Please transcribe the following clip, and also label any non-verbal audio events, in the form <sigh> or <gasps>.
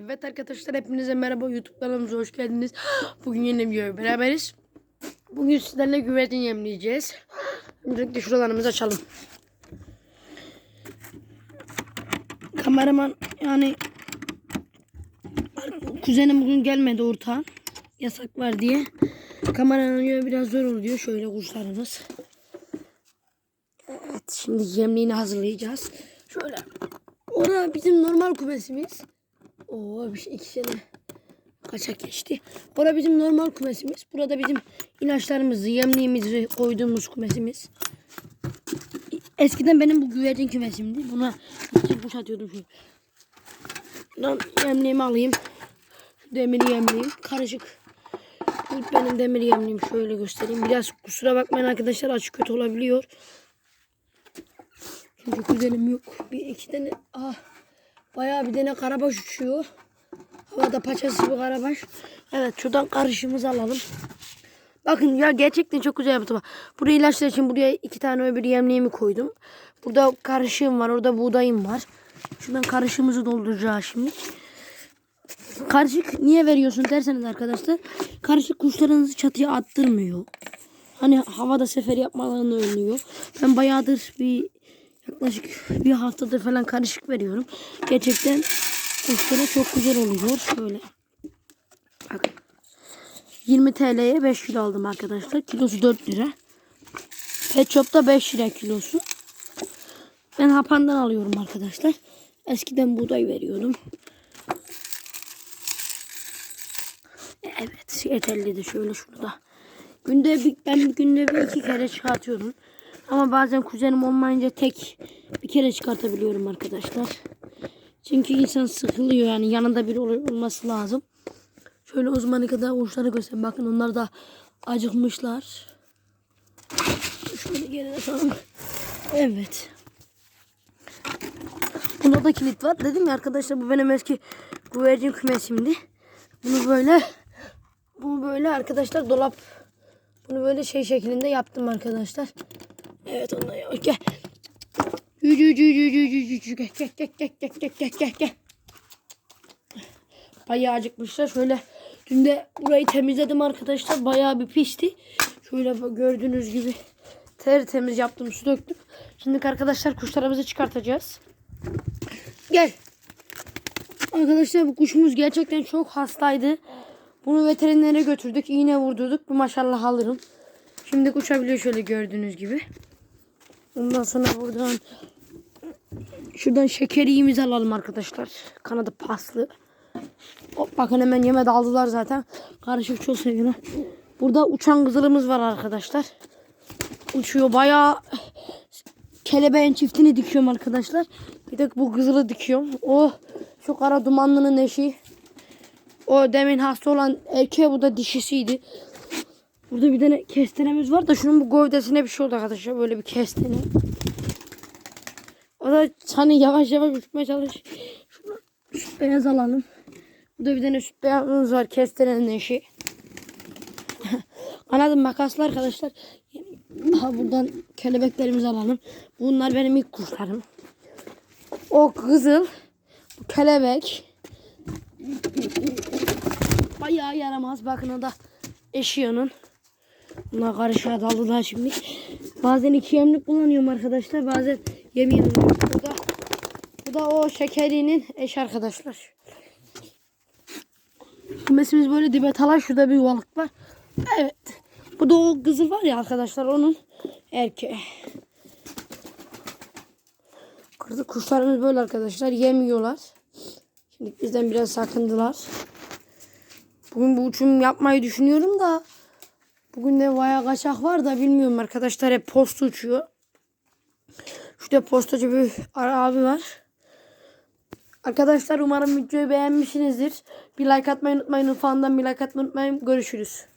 Evet arkadaşlar hepinize merhaba YouTube kanalımıza hoş geldiniz. <gasps> Bugün yeni bir beraberiz. Bugün sizlerle güvercin yemleyeceğiz. Öncelikle şuralarımızı açalım. Kameraman yani kuzenim bugün gelmedi ortağa. Yasak var diye. Kameranın yönü biraz zor oluyor. Şöyle kuşlarımız. Evet şimdi yemliğini hazırlayacağız. Şöyle. Orada bizim normal kumesimiz. Oo bir şey iki sene kaçak geçti. Orada bizim normal kumesimiz. Burada bizim ilaçlarımızı, yemliğimizi koyduğumuz kumesimiz. Eskiden benim bu güvercin kümesimdi. Buna iki kuş atıyordum şöyle. Buradan yemliğimi alayım. Şu demiri yemliğim. Karışık. Bu benim demir yemliğim. Şöyle göstereyim. Biraz kusura bakmayın arkadaşlar. Açık kötü olabiliyor. Çünkü kuzenim yok. Bir iki tane. Ah. Bayağı bir tane karabaş uçuyor. Havada paçası bir karabaş. Evet şuradan karışımızı alalım. Bakın ya gerçekten çok güzel yaptım. Buraya ilaçlar için buraya iki tane öbür yemliğimi koydum. Burada karışığım var. Orada buğdayım var. Şuradan karışımızı dolduracağız şimdi. Karışık niye veriyorsun derseniz arkadaşlar. Karışık kuşlarınızı çatıya attırmıyor. Hani havada sefer yapmalarını önlüyor. Ben bayağıdır bir yaklaşık bir haftadır falan karışık veriyorum. Gerçekten kuşlara çok güzel oluyor. Şöyle. Bakın. 20 TL'ye 5 kilo aldım arkadaşlar. Kilosu 4 lira. Pet Shop'ta 5 lira kilosu. Ben hapandan alıyorum arkadaşlar. Eskiden buğday veriyordum. Evet yeterli de şöyle şurada. Günde bir, ben günde bir iki kere çıkartıyorum. Ama bazen kuzenim olmayınca tek bir kere çıkartabiliyorum arkadaşlar. Çünkü insan sıkılıyor yani yanında biri ol- olması lazım. Şöyle uzmanı kadar uçları göstereyim. Bakın onlar da acıkmışlar. Şöyle geri atalım. Evet. Bunda da kilit var. Dedim ya arkadaşlar bu benim eski güvercin kümesimdi. Bunu böyle bunu böyle arkadaşlar dolap bunu böyle şey şeklinde yaptım arkadaşlar. Evet ondan yavaş gel. Yü, yü, yü, yü, yü, yü, yü, Gel gel gel gel gel gel gel gel gel. Bayağı acıkmışlar. Şöyle dün de burayı temizledim arkadaşlar. Bayağı bir pisti. Şöyle gördüğünüz gibi tertemiz yaptım. Su döktüm. Şimdi arkadaşlar kuşlarımızı çıkartacağız. Gel. Arkadaşlar bu kuşumuz gerçekten çok hastaydı. Bunu veterinere götürdük. iğne vurdurduk. Bu maşallah alırım. Şimdi uçabiliyor şöyle gördüğünüz gibi. Ondan sonra buradan şuradan şekeriğimizi alalım arkadaşlar. Kanadı paslı. Hop, bakın hemen yeme daldılar zaten. Karışık çok seviyorum. Burada uçan kızılımız var arkadaşlar. Uçuyor bayağı kelebeğin çiftini dikiyorum arkadaşlar. Bir de bu kızılı dikiyorum. O şu kara dumanlının eşi. O demin hasta olan erkeğe bu da dişisiydi. Burada bir tane kestenemiz var da şunun bu gövdesine bir şey oldu arkadaşlar. Böyle bir kestene. O da hani yavaş yavaş uçmaya çalış. Şunu süt beyaz alalım. Burada bir tane süt beyazımız var. Kestenenin eşi. <laughs> Anladım makaslı arkadaşlar. Aha buradan kelebeklerimizi alalım. Bunlar benim ilk kuşlarım. O kızıl. Bu kelebek. Bayağı yaramaz. Bakın o da eşi Bunlar karışığa daldılar şimdi. Bazen iki yemlik kullanıyorum arkadaşlar. Bazen yemiyorum. Bu da, bu da o şekerinin eş arkadaşlar. Kümesimiz böyle dibe talaş. Şurada bir yuvalık var. Evet. Bu da o kızıl var ya arkadaşlar onun erkeği. Kırdı kuşlarımız böyle arkadaşlar. Yemiyorlar. Şimdi bizden biraz sakındılar. Bugün bu uçum yapmayı düşünüyorum da bugün de bayağı kaçak var da bilmiyorum arkadaşlar hep posta uçuyor. Şurada postacı bir abi var. Arkadaşlar umarım videoyu beğenmişsinizdir. Bir like atmayı unutmayın. Ufandan bir like atmayı unutmayın. Görüşürüz.